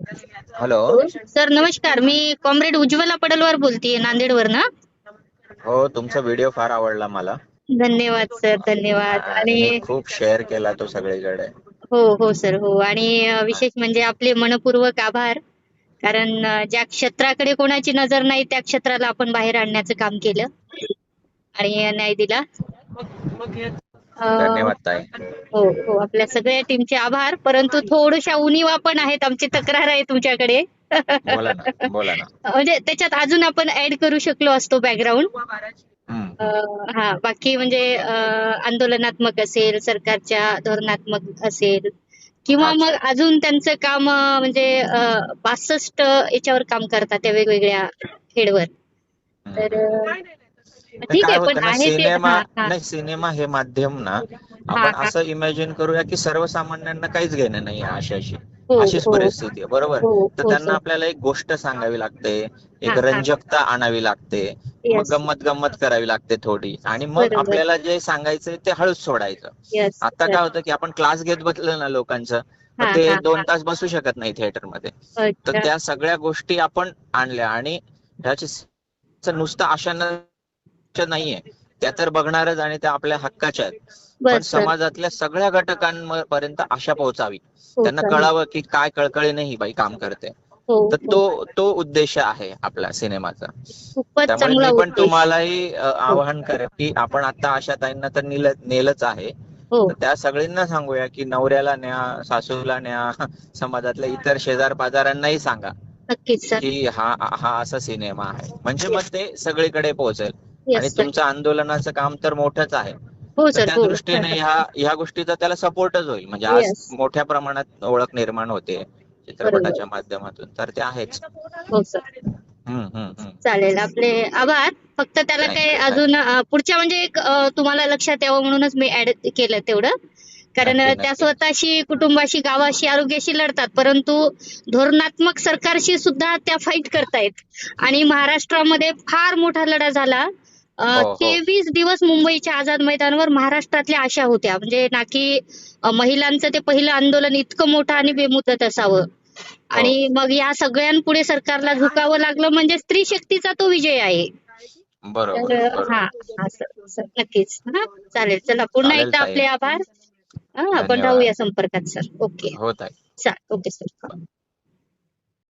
Hello. Sir नमस्कार. मी comrade Ujjwala Padalwar बोलतीये नांदेडवर ना हो तुमचा व्हिडिओ फार आवडला मला. धन्यवाद सर. धन्यवाद. आणि खूप शेअर केला तो सगळीकडे. हो हो सर. हो. आणि विशेष म्हणजे आपले मनपूर्वक आभार. कारण ज्या क्षेत्राकडे कोणाची नजर नाही त्या क्षेत्राला आपण बाहेर आणण्याचं काम केलं. आणि न्याय दिला. धन्यवाद ताई. हो हो आपल्या सगळ्या टीमचे आभार. परंतु थोड्याशा उणीवा पण आहेत आमची तक्रार आहे तुमच्याकडे. बोला ना बोला ना. म्हणजे त्याच्यात अजून आपण ऍड करू शकलो असतो बॅकग्राऊंड हा बाकी म्हणजे आंदोलनात्मक असेल सरकारच्या धोरणात्मक असेल किंवा. मग अजून त्यांचं काम म्हणजे बासष्ट याच्यावर काम करतात त्या वेगवेगळ्या हेडवर तर ठीक आहे होतं पण ना आहे ते सिनेमा. नाही सिनेमा हे माध्यम ना आपण. असं इमॅजिन करूया की सर्वसामान्यांना काहीच घेणं नाही अशाशी हो, अशीच हो. परिस्थिती आहे बरोबर हो, तर त्यांना. आपल्याला एक गोष्ट सांगावी लागते एक. रंजकता आणावी लागते मग. गंमत गंमत करावी लागते थोडी आणि मग. आपल्याला जे सांगायचंय ते हळूच सोडायचं आता. काय होतं की आपण क्लास घेत बसलो ना लोकांचं ते दोन. तास बसू शकत नाही थिएटरमध्ये तर. त्या सगळ्या गोष्टी आपण आणल्या आणि ह्याची नुसतं आशांना नाहीये. त्या तर बघणारच आणि त्या आपल्या हक्काच्या आहेत. पण समाजातल्या सगळ्या घटकांपर्यंत आशा पोहोचावी. हो, त्यांना. कळावं की काय कळकळीने ही बाई काम करते. हो तर हो. तो तो उद्देश आहे आपला सिनेमाचा. त्यामुळे मी पण तुम्हालाही आवाहन करेन की आपण आता आशा ताईंना तर नेल नेलच आहे. तर त्या सगळ्यांना सांगूया की नवऱ्याला न्या सासूला न्या समाजातल्या इतर शेजार पाजारांनाही सांगा की हा हा असा सिनेमा आहे. म्हणजे मग ते सगळीकडे पोहोचेल. आणि तुमचं आंदोलनाचं काम तर मोठंच आहे. हो सर त्या हो. दृष्टीने ह्या ह्या गोष्टीचा त्याला सपोर्टच होईल. म्हणजे आज. मोठ्या प्रमाणात ओळख निर्माण होते चित्रपटाच्या माध्यमातून. तर ते आहेच. हो सर. चालेल. आपले आभार. फक्त त्याला काही अजून पुढच्या म्हणजे एक तुम्हाला लक्षात यावं म्हणूनच मी ऍड केलं तेवढं. कारण त्या. स्वतःशी कुटुंबाशी गावाशी आरोग्याशी लढतात. परंतु धोरणात्मक सरकारशी सुद्धा त्या फाईट करतायत. आणि महाराष्ट्रामध्ये फार मोठा लढा झाला. हो, हो. तेवीस दिवस मुंबईच्या आझाद मैदानावर महाराष्ट्रातल्या आशा होत्या. म्हणजे ना की अं, महिलांचं ते पहिलं आंदोलन इतकं मोठं आणि बेमुदत असावं. आणि मग या सगळ्यांपुढे सरकारला झुकावं लागलं म्हणजे स्त्री शक्तीचा तो विजय आहे. बरोबर तर बरोबर. हा असं असं, नक्कीच. हा चालेल चला पुन्हा चालेल एकदा ताई. आपले आभार. हा आपण धन्यवाद. राहूया संपर्कात सर. ओके. आहे चालेल ओके सर.